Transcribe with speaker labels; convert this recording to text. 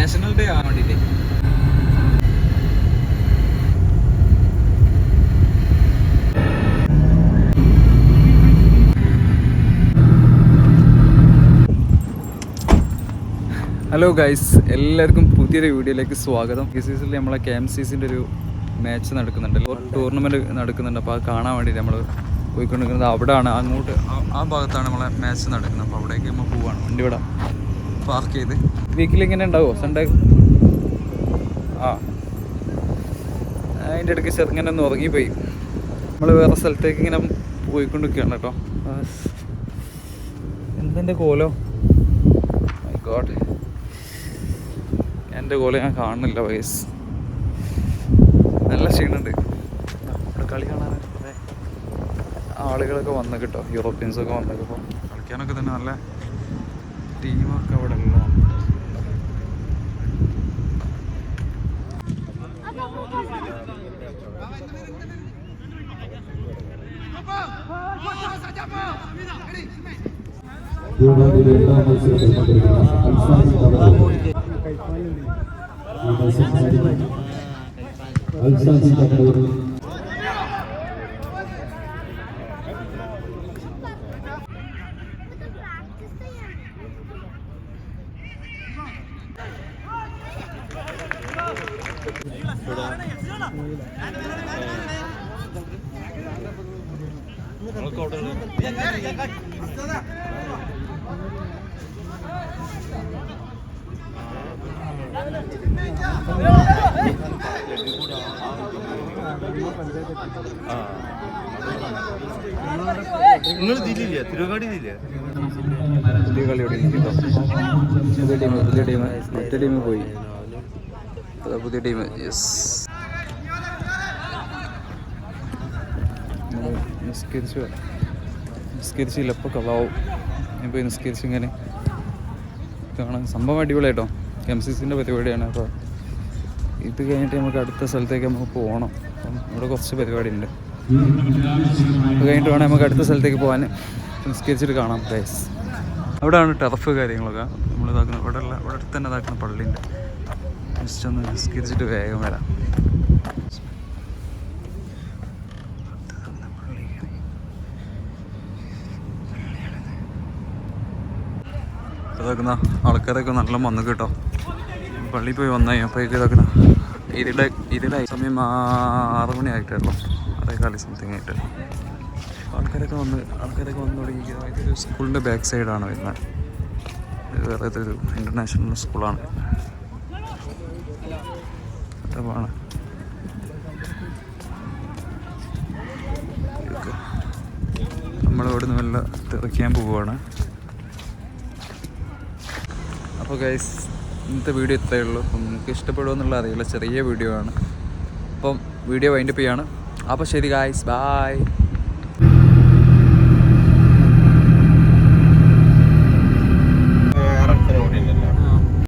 Speaker 1: National day ആവാൻ വേണ്ടിയിട്ടേ. Hello guys എല്ലാവർക്കും പുതിയൊരു വീഡിയോയിലേക്ക് സ്വാഗതം. ഈ സീസണിൽ നമ്മളെ കെ എം സി സിന്റെ ഒരു മാച്ച് നടക്കുന്നുണ്ട് ടൂർണമെന്റ് നടക്കുന്നുണ്ട്. അപ്പോൾ അത് കാണാൻ വേണ്ടിയിട്ട് നമ്മൾ പോയിക്കൊണ്ടിരിക്കുന്നത് അവിടെയാണ്. അങ്ങോട്ട് ആ- ഭാഗത്താണ് നമ്മളെ മാച്ച് നടക്കുന്നത്. അപ്പോൾ അവിടേക്ക് നമ്മൾ പോവാണ്. വണ്ടി ഇവിടെ പാർക്ക് ചെയ്ത്. വീക്കിൽ ഇങ്ങനെ ഉണ്ടാവുമോ സൺഡേ ആ. അതിന്റെ ഇടയ്ക്ക് ചെറുങ്ങനെ ഒന്ന് ഉറങ്ങിപ്പോയി. നമ്മൾ വേറെ സ്ഥലത്തേക്ക് ഇങ്ങനെ പോയിക്കൊണ്ടിരിക്കുകയാണ് കേട്ടോ. എന്തെന്റെ കോലോ? ഗോഡ് എന്റെ കോല ഞാൻ കാണുന്നില്ല വയസ്സ് നല്ല ക്ഷീണുണ്ട്. നമ്മുടെ കളി കാണാൻ ആളുകളൊക്കെ വന്നു കിട്ടോ. യൂറോപ്യൻസൊക്കെ വന്നൊക്കെ കളിക്കാനൊക്കെ തന്നെ നല്ല ടീമൊക്കെ അവിടെ
Speaker 2: അൽസാദി തവണ ഈ മത്സരം
Speaker 3: നിങ്ങൾ ഇതിലില്ല? തിരുവങ്ങാടി ഇതില്ല?
Speaker 1: പുതിയ കളി പുതിയ ടീം പുതിയ ടീം മറ്റേ ടീം പോയി. പുതിയ ടീം. യെസ് നിസ്കരിച്ചു. നിസ്കരിച്ചില്ല ഇപ്പോൾ കളാവും പോയി നിസ്കരിച്ച് ഇങ്ങനെ കാണാൻ സംഭവം അടിപൊളിയായിട്ടോ. എം സി സിന്റെ പരിപാടിയാണ്. അപ്പോൾ ഇത് കഴിഞ്ഞിട്ട് നമുക്ക് അടുത്ത സ്ഥലത്തേക്ക് നമുക്ക് പോകണം. അപ്പം ഇവിടെ കുറച്ച് പരിപാടി ഉണ്ട് അത് കഴിഞ്ഞിട്ട് വേണം നമുക്ക് അടുത്ത സ്ഥലത്തേക്ക് പോകാൻ. നിസ്കരിച്ചിട്ട് കാണാം പ്ലേസ് അവിടെയാണ് ടർഫ് കാര്യങ്ങളൊക്കെ. നമ്മൾ ഇതാക്കുന്നത് ഇവിടെ ഉള്ള ഇവിടെ തന്നെ ഇതാക്കുന്ന പള്ളിയുണ്ട്. ജസ്റ്റ് ഒന്ന് നിസ്കരിച്ചിട്ട് വേഗം വരാം. ആൾക്കാരൊക്കെ നല്ല വന്നു കേട്ടോ. പള്ളിയിൽ പോയി വന്നായി അപ്പോഴേക്ക് ഇതാക്കുന്ന ഇരുടെ ഇരുടായി സമയം ആറ് മണി ആയിട്ടുള്ളൂ. അതേ കാലി സംതിങ് ആയിട്ട്. ആൾക്കാരൊക്കെ വന്ന് ആൾക്കാരൊക്കെ വന്നു തുടങ്ങി സ്കൂളിന്റെ ബാക്ക് സൈഡാണ് വരുന്നത്. വേറെ ഇതൊരു ഇന്റർനാഷണൽ സ്കൂളാണ് അതാണ് നമ്മളിവിടെ നിന്ന് വല്ല തെറിക്കാൻ പോവുകയാണ്. അപ്പോൾ ഗൈസ് ഇന്നത്തെ വീഡിയോ ഇത്രയേ ഉള്ളൂ. അപ്പം നിങ്ങൾക്ക് ഇഷ്ടപ്പെടുമോ എന്നുള്ള അറിയില്ല. ചെറിയ വീഡിയോ ആണ്. അപ്പം വീഡിയോ വൈൻഡപ്പ് ചെയ്യാണ്. അപ്പോൾ ശരി ഗായ്സ് ബായ്